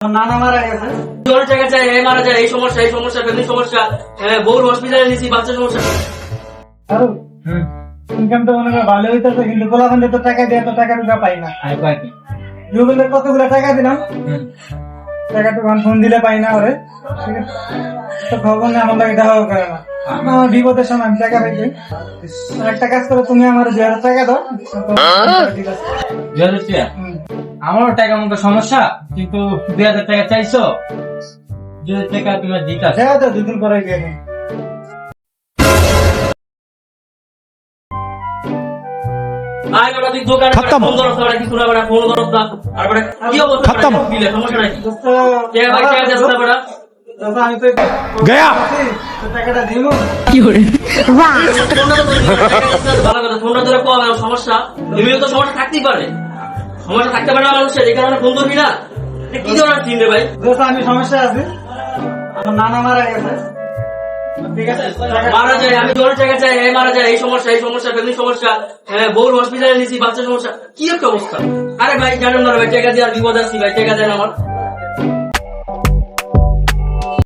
আমার নানা মারা গেছে। জোরে টাকা চাই এ মারা যায় এই সমস্যা এই সমস্যা ফ্যামিলি সমস্যা। হ্যাঁ বউর হসপিটালে নিছি বাচ্চা সমস্যা। ইনকাম তো মনে ভালো হইতেছে কিন্তু গোলাপান্ডে তো টাকা দিয়ে তো টাকা টুকা পাই না। জুবেলের কতগুলো টাকা দিলাম? টাকা টুকান ফোন দিলে পাই না ওরে। ঠিক আছে? তো খবর আমার লাগে করে না। আমার বিপদের সময় আমি টাকা পাইছি। একটা কাজ করো তুমি আমার দুই হাজার টাকা দাও। দুই হাজার টাকা। আমারও টাকা মতো সমস্যা কিন্তু দুই হাজার টাকা চাইছো? দুই হাজার টাকা তোমার দিতে আছে দেওয়া দাও দুদিন পরে গিয়ে। কি তো তো তো সমস্যা থাকতেই পারে। সমস্যা থাকতে পারে না মানুষের এই কারণে ফোন ধরবি না। কি ধরনের চিনবে ভাই? আমি সমস্যা আছে। আমার নানা মারা গেছে। মারা যায় আমি জোরে টাকা চাই হ্যাঁ মারা যায় এই সমস্যা এই সমস্যা ফ্যামিলি সমস্যা। হ্যাঁ বউর হসপিটালে নিয়েছি বাচ্চা সমস্যা। কি একটা অবস্থা? আরে ভাই জানেন না ভাই জায়গা দিয়ে আর বিপদ আসছি ভাই জায়গা দেন আমার।